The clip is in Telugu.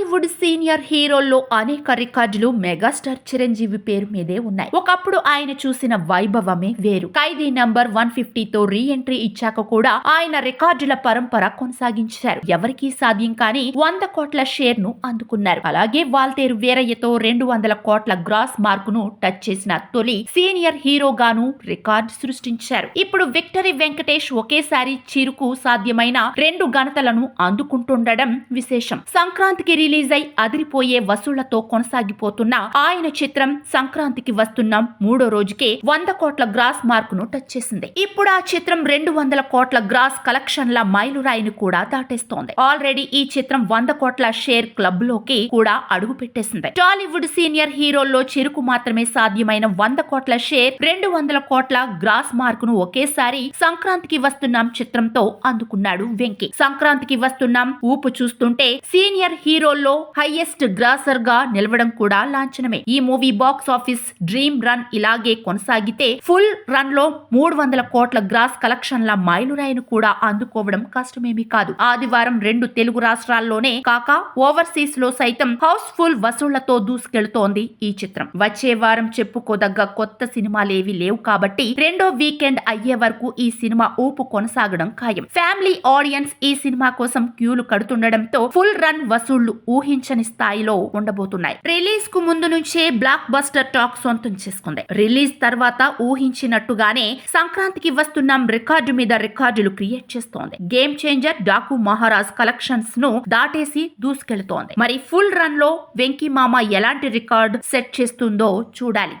టాలీవుడ్ సీనియర్ హీరోల్లో అనేక రికార్డులు మెగాస్టార్ చిరంజీవి పేరు మీదే ఉన్నాయి. ఒకప్పుడు ఆయన చూసిన వైభవమే వేరు. ఖైదీ నంబర్ వన్ ఫిఫ్టీతో రీ ఎంట్రీ ఇచ్చాక కూడా ఆయన రికార్డుల పరంపర కొనసాగించారు. ఎవరికీ సాధ్యం కాని వంద కోట్ల షేర్ను అందుకున్నారు. అలాగే వాల్తేరు వీరయ్యతో రెండు వందల కోట్ల గ్రాస్ మార్కును టచ్ చేసిన తొలి సీనియర్ హీరోగాను రికార్డు సృష్టించారు. ఇప్పుడు విక్టరీ వెంకటేష్ ఒకేసారి చిరుకు సాధ్యమైన రెండు ఘనతలను అందుకుంటుండడం విశేషం. సంక్రాంతికి రిలీజ్ అయి అదిరిపోయే వసూళ్ళతో కొనసాగిపోతున్న ఆయన చిత్రం సంక్రాంతికి వస్తున్న మూడో రోజుకే వంద కోట్ల గ్రాస్ మార్కును టచ్ చేసింది. ఇప్పుడు ఆ చిత్రం రెండు వందల కోట్ల గ్రాస్ కలెక్షన్ల మైలురాయిని కూడా దాటేస్తోంది. ఆల్రెడీ ఈ చిత్రం వంద కోట్ల షేర్ క్లబ్లోకి కూడా అడుగు పెట్టేసింది. టాలీవుడ్ సీనియర్ హీరోల్లో చిరుకు మాత్రమే సాధ్యమైన వంద కోట్ల షేర్ రెండు వందల కోట్ల గ్రాస్ మార్కును ఒకేసారి సంక్రాంతికి వస్తున్నాం చిత్రంతో అందుకున్నాడు వెంకీ. సంక్రాంతికి వస్తున్నాం ఊపు చూస్తుంటే సీనియర్ హీరోల్లో హైయెస్ట్ గ్రాసర్గా నిలవడం కూడా లాంఛనమే. ఈ movie box office dream run ఇలాగే కొనసాగితే ఫుల్ రన్లో మూడు వందల కోట్ల గ్రాస్ కలెక్షన్ల మైలురాయిని కూడా అందుకోవడం కష్టమేమీ కాదు. ఆదివారం రెండు తెలుగు రాష్ట్రాల్లోనే కాక ఓవర్సీస్లో సైతం హౌస్ ఫుల్ వసూళ్ళతో దూసుకెళ్తోంది ఈ చిత్రం. వచ్చే వారం చెప్పుకోదగ్గ కొత్త సినిమాలేవి లేవు కాబట్టి రెండో వీకెండ్ అయ్యే వరకు ఈ సినిమా ఊపు కొనసాగడం ఖాయం. ఫ్యామిలీ ఆడియన్స్ ఈ సినిమా కోసం క్యూలు కడుతుండడంతో ఫుల్ రన్ వసూళ్ళు ఊహించని స్థాయిలో ఉండబోతున్నాయి. రిలీజ్కు ముందు నుంచే బ్లాక్ బస్టర్ టాక్ సొంతం చేసుకుంది. రిలీజ్ తర్వాత ఊహించినట్టుగానే సంక్రాంతికి వస్తున్నాం రికార్డు మీద రికార్డులు క్రియేట్ చేస్తోంది. గేమ్ చేంజర్ డాకు మహారాజ్ కలెక్షన్స్ను దాటేసి దూసుకెళ్తోంది. మరి ఫుల్ రన్లో వెంకీ మామ ఎలాంటి రికార్డ్ సెట్ చేస్తుందో చూడాలి.